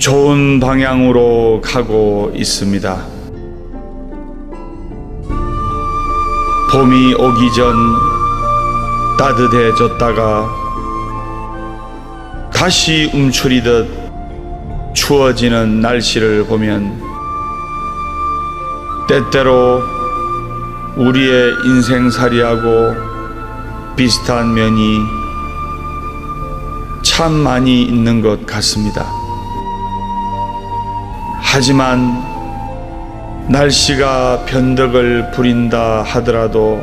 좋은 방향으로 가고 있습니다. 봄이 오기 전 따뜻해졌다가 다시 움츠리듯 추워지는 날씨를 보면 때때로 우리의 인생살이하고 비슷한 면이 참 많이 있는 것 같습니다. 하지만 날씨가 변덕을 부린다 하더라도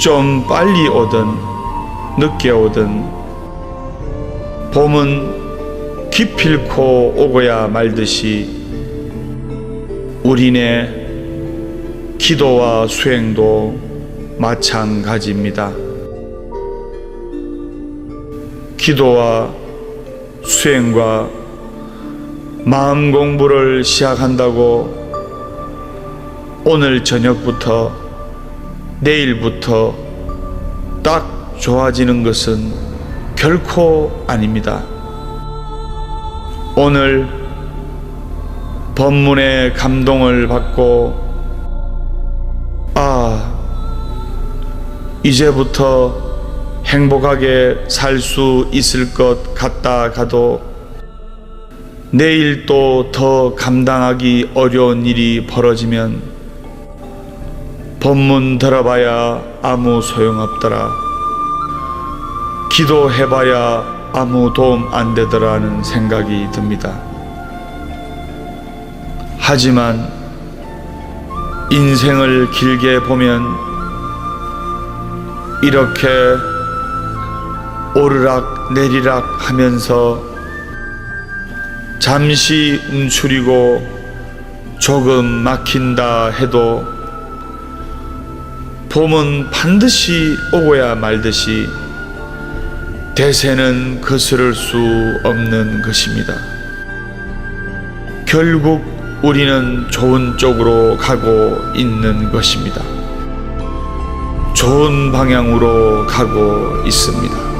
좀 빨리 오든 늦게 오든 봄은 기필코 오고야 말듯이 우리네 기도와 수행도 마찬가지입니다. 기도와 수행과 마음 공부를 시작한다고 오늘 저녁부터 내일부터 딱 좋아지는 것은 결코 아닙니다. 오늘 법문의 감동을 받고 아, 이제부터 행복하게 살 수 있을 것 같다 가도 내일 또 더 감당하기 어려운 일이 벌어지면 법문 들어봐야 아무 소용없더라. 기도해봐야 아무 도움 안 되더라는 생각이 듭니다. 하지만 인생을 길게 보면 이렇게 오르락 내리락 하면서 잠시 움츠리고 조금 막힌다 해도 봄은 반드시 오고야 말듯이 대세는 거스를 수 없는 것입니다. 결국 우리는 좋은 쪽으로 가고 있는 것입니다. 좋은 방향으로 가고 있습니다.